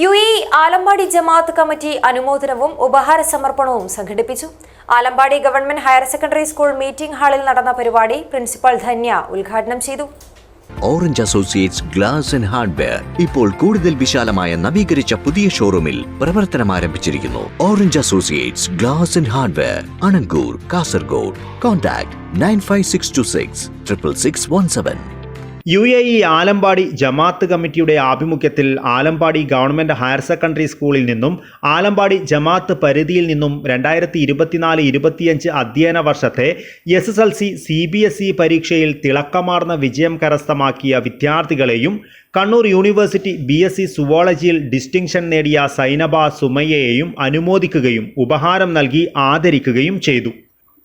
U E Alampady Jamaat committee അനുമോദനവും ഉപഹാര സമർപ്പണവും സംഘടിപ്പിച്ചു. Alampady government higher secondary school meeting ഹാളിൽ നടന്ന പരിപാടി പ്രിൻസിപ്പൽ ധന്യ ഉദ്ഘാടനം ചെയ്തു. Orange associates glass and hardware ഇപ്പോൾ കൂടുതൽ വിശാലമായ നവീകരിച്ച പുതിയ ഷോറൂമിൽ പ്രവർത്തനം ആരംഭിച്ചിരിക്കുന്നു. Orange associates glass and hardware Anangoor Kasaragod. Contact nine five six two six triple six one seven U A E Alampady Jamaat കമ്മിറ്റിയുടെ ആഭിമുഖ്യത്തിൽ ആലമ്പാടി ഗവൺമെന്റ് ഹയർ സെക്കൻഡറി സ്കൂളിൽ നിന്നും ആലമ്പാടി ജമാഅത്ത് പരിധിയിൽ നിന്നും രണ്ടായിരത്തി ഇരുപത്തിനാല് ഇരുപത്തിയഞ്ച് അധ്യയന വർഷത്തെ S S L C C B S E പരീക്ഷയിൽ തിളക്കമാർന്ന വിജയം കരസ്ഥമാക്കിയ വിദ്യാർത്ഥികളെയും Kannur university B S C സുവോളജിയിൽ distinction നേടിയ സൈനബ സുമയ്യയെയും അനുമോദിക്കുകയും ഉപഹാരം നൽകി ആദരിക്കുകയും ചെയ്തു.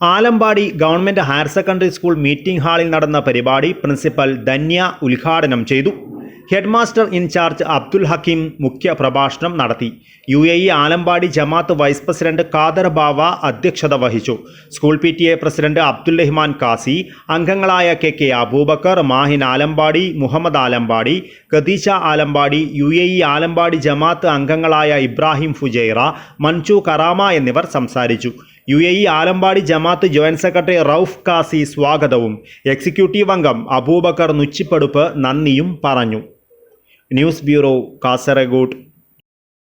Alampady government higher secondary school meeting ഹാളിൽ നടന്ന പരിപാടി പ്രിൻസിപ്പൽ ധന്യ ഉദ്ഘാടനം ചെയ്തു. ഹെഡ്മാസ്റ്റർ ഇൻചാർജ് അബ്ദുൽ ഹക്കീം മുഖ്യ പ്രഭാഷണം നടത്തി. U A E Alampady Jamaat vice president Khader Bava അധ്യക്ഷത വഹിച്ചു. School P T A president Abdul Rahman Kasi അംഗങ്ങളായ K K Abubakar Mahin Alampady Muhammad Alampady Khadeeja Alampady U A E Alampady Jamaat അംഗങ്ങളായ Ibrahim Fujairah മൻചു Karama എന്നിവർ സംസാരിച്ചു. U A E Alampady Jamaat joint secretary Rauf Kasi സ്വാഗതവും. Executive അംഗം അബൂബക്കർ നുച്ചിപ്പടുപ്പ് നന്ദിയും പറഞ്ഞു. News bureau Kasaragod.